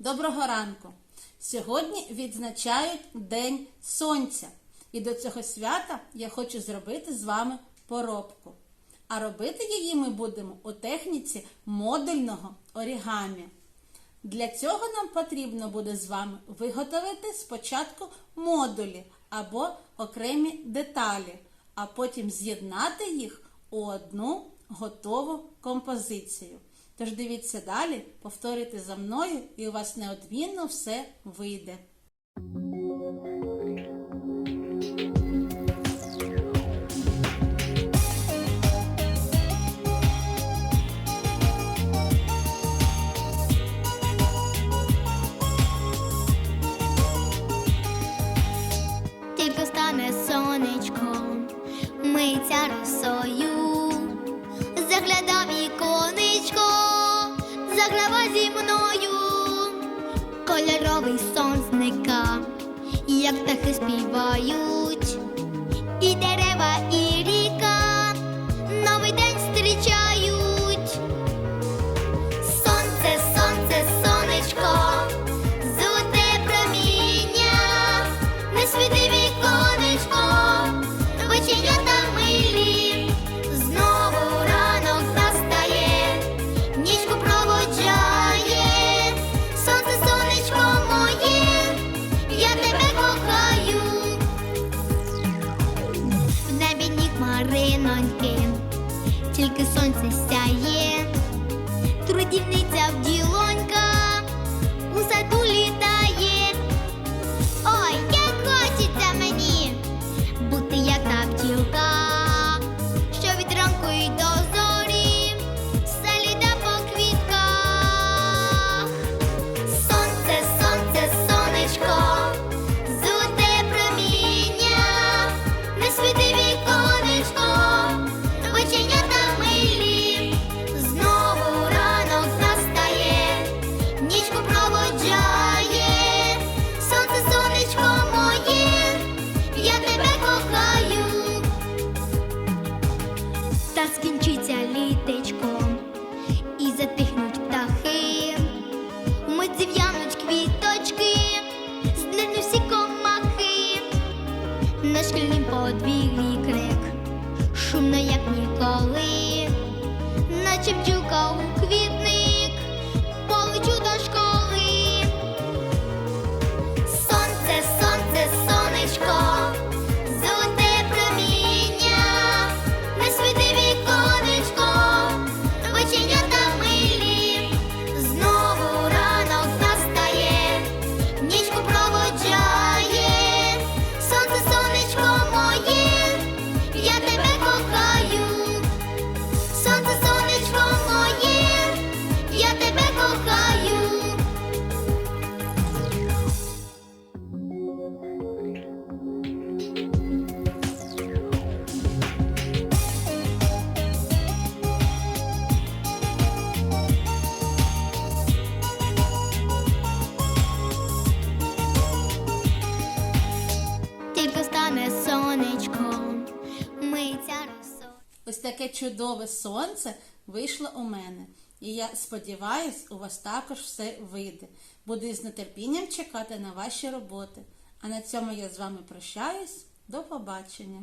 Доброго ранку! Сьогодні відзначають День Сонця. І до цього свята я хочу зробити з вами поробку. А робити її ми будемо у техніці модульного орігамі. Для цього нам потрібно буде з вами виготовити спочатку модулі або окремі деталі, а потім з'єднати їх у одну готову композицію. Тож дивіться далі, повторюйте за мною, і у вас неодмінно все вийде. Тільки стане сонечко, миться росою, загляда мною, кольоровий сон зника, як птахи співають, тільки сонце сяє. Трудівниця вділонька Та скінчиться літечко і затихнуть птахи. Мить зів'януть квіточки, зденуть всі комахи. На шкільнім подвір'ї крик, шумно, як ніколи, наче бджілка Ось таке чудове сонце вийшло у мене. І я сподіваюся, у вас також все вийде. Буду із нетерпінням чекати на ваші роботи. А на цьому я з вами прощаюсь. До побачення!